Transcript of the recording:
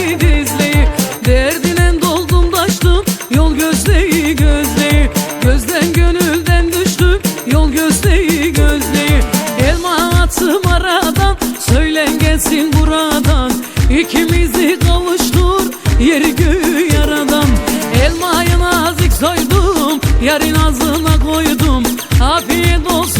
beni dizleyi Derdine doldum taştım. Yol gözleyi gözleyi Gözden gönülden düştüm. Yol gözleyi gözleyi Elma atım aradan. Söylen gelsin buradan İkimizi kavuştur. Yeri göğü yaradan Elmayı nazik soydum. Yarın ağzına koydum Afiyet olsun.